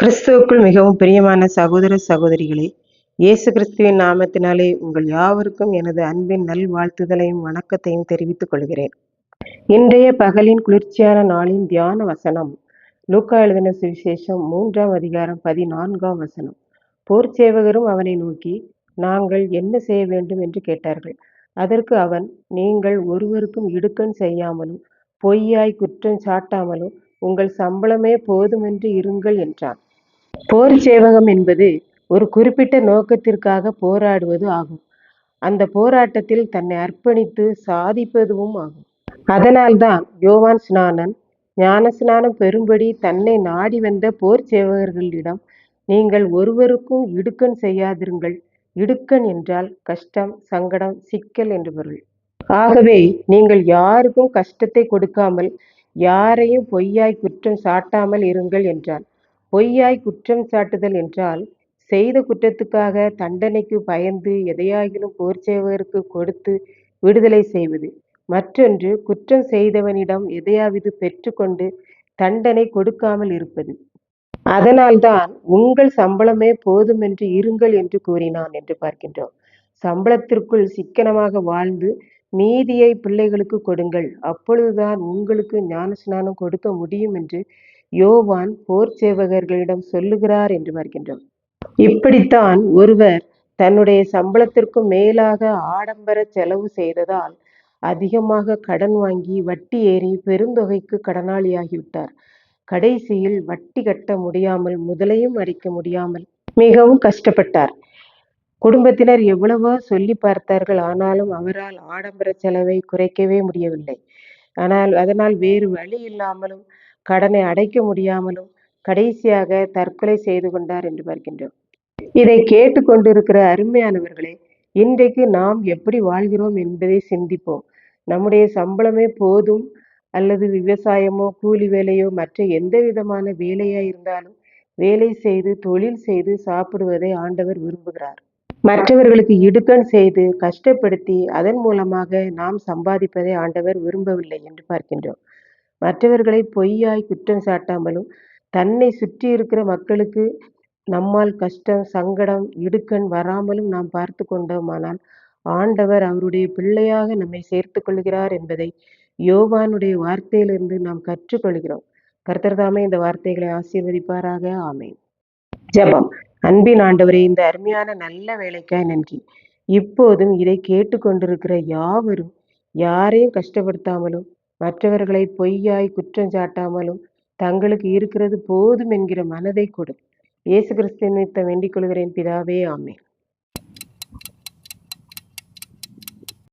கிறிஸ்துவுக்குள் மிகவும் பிரியமான சகோதர சகோதரிகளே இயேசு கிறிஸ்துவின் நாமத்தினாலே உங்கள் யாவருக்கும் எனது அன்பின் நல்வாழ்த்துதலையும் வணக்கத்தையும் தெரிவித்துக் கொள்கிறேன். இன்றைய பகலின் குளிர்ச்சியான நாளின் தியான வசனம் லூக்கா எழுதின சுவிசேஷம் மூன்றாம் அதிகாரம் பதினான்காம் வசனம். போர் சேவகரும் அவனை நோக்கி நாங்கள் என்ன செய்ய வேண்டும்? என்று கேட்டார்கள். அதற்கு அவன் நீங்கள் ஒருவருக்கும் இடுக்கண் செய்யாமலும் பொய்யாய் குற்றம் சாட்டாமலும் உங்கள் சம்பளமே போதுமென்று இருங்கள் என்றான். போர் சேவகம் என்பது ஒரு குறிப்பிட்ட நோக்கத்திற்காக போராடுவது ஆகும். அந்த போராட்டத்தில் தன்னை அர்ப்பணித்து சாதிப்பதுவும் ஆகும். அதனால்தான் யோவான் ஸ்நானன் ஞான ஸ்நானம் பெறும்படி தன்னை நாடி வந்த போர் சேவகர்களிடம் நீங்கள் ஒருவருக்கும் இடுக்கண் செய்யாதிருங்கள். இடுக்கண் என்றால் கஷ்டம் சங்கடம் சிக்கல் என்று பொருள். ஆகவே நீங்கள் யாருக்கும் கஷ்டத்தை கொடுக்காமல் யாரையும் பொய்யாய் குற்றம் சாட்டாமல் இருங்கள் என்றான். பொய்யாய் குற்றம் சாட்டுதல் என்றால் செய்த குற்றத்துக்காக தண்டனைக்கு பயந்து எதையாகிலும் போர்ச்சேவகருக்கு கொடுத்து விடுதலை செய்வது. மற்றொன்று குற்றம் செய்தவனிடம் எதையாவது பெற்றுக்கொண்டு தண்டனை கொடுக்காமல் இருப்பது. அதனால்தான் உங்கள் சம்பளமே போதும் என்று இருங்கள் என்று கூறினான் என்று பார்க்கின்றோம். சம்பளத்திற்குள் சிக்கனமாக வாழ்ந்து மீதியை பிள்ளைகளுக்கு கொடுங்கள். அப்பொழுதுதான் உங்களுக்கு ஞானஸ்நானம் கொடுக்க முடியும் என்று யோவான் போர் சேவகர்களிடம் சொல்லுகிறார் என்று பார்க்கின்றோம் இப்படித்தான் ஒருவர் தன்னுடைய சம்பளத்திற்கும் மேலாக ஆடம்பர செலவு செய்ததால் அதிகமாக கடன் வாங்கி வட்டி ஏறி பெருந்தொகைக்கு கடனாளியாகிவிட்டார். கடைசியில் வட்டி கட்ட முடியாமல் முதலையும் அடிக்க முடியாமல் மிகவும் கஷ்டப்பட்டார். குடும்பத்தினர் எவ்வளவோ சொல்லி பார்த்தார்கள் ஆனாலும் அவரால் ஆடம்பர செலவை குறைக்கவே முடியவில்லை. ஆனால் அதனால் வேறு வழி இல்லாமலும் கடனை அடைக்க முடியாமலும் கடைசியாக தற்கொலை செய்து கொண்டார் என்று பார்க்கின்றோம். இதை கேட்டு கொண்டிருக்கிற அருமையானவர்களே இன்றைக்கு நாம் எப்படி வாழ்கிறோம் என்பதை சிந்திப்போம். நம்முடைய சம்பளமே போதும் அல்லது விவசாயமோ கூலி வேலையோ மற்ற எந்த விதமான வேலையா இருந்தாலும் வேலை செய்து தொழில் செய்து சாப்பிடுவதை ஆண்டவர் விரும்புகிறார். மற்றவர்களுக்கு இடுக்கண் செய்து கஷ்டப்படுத்தி அதன் மூலமாக நாம் சம்பாதிப்பதை ஆண்டவர் விரும்பவில்லை என்று பார்க்கின்றோம். மற்றவர்களை பொய்யாய் குற்றம் சாட்டாமலும் தன்னை சுற்றி இருக்கிற மக்களுக்கு நம்மால் கஷ்டம் சங்கடம் இடுக்கண் வராமலும் நாம் பார்த்து கொண்டோமானால் ஆண்டவர் அவருடைய பிள்ளையாக நம்மை சேர்த்து கொள்கிறார் என்பதை யோவானுடைய வார்த்தையிலிருந்து நாம் கற்றுக்கொள்கிறோம் கர்த்தர்தாமே இந்த வார்த்தைகளை ஆசீர்வதிப்பாராக. ஆமேன். ஜபம். அன்பின் ஆண்டவரே இந்த அருமையான நல்ல வேலைக்காய் நன்றி. இப்போதும் இதை கேட்டுக்கொண்டிருக்கிற யாவரும் யாரையும் கஷ்டப்படுத்தாமலும் மற்றவர்களை பொய்யாய் குற்றம் சாட்டாமலும் தங்களுக்கு இருக்கிறது போதும் என்கிற மனதை கொடு. இயேசு கிறிஸ்து நிமித்தம் வேண்டிக் கொள்கிறேன். பிதாவே ஆமே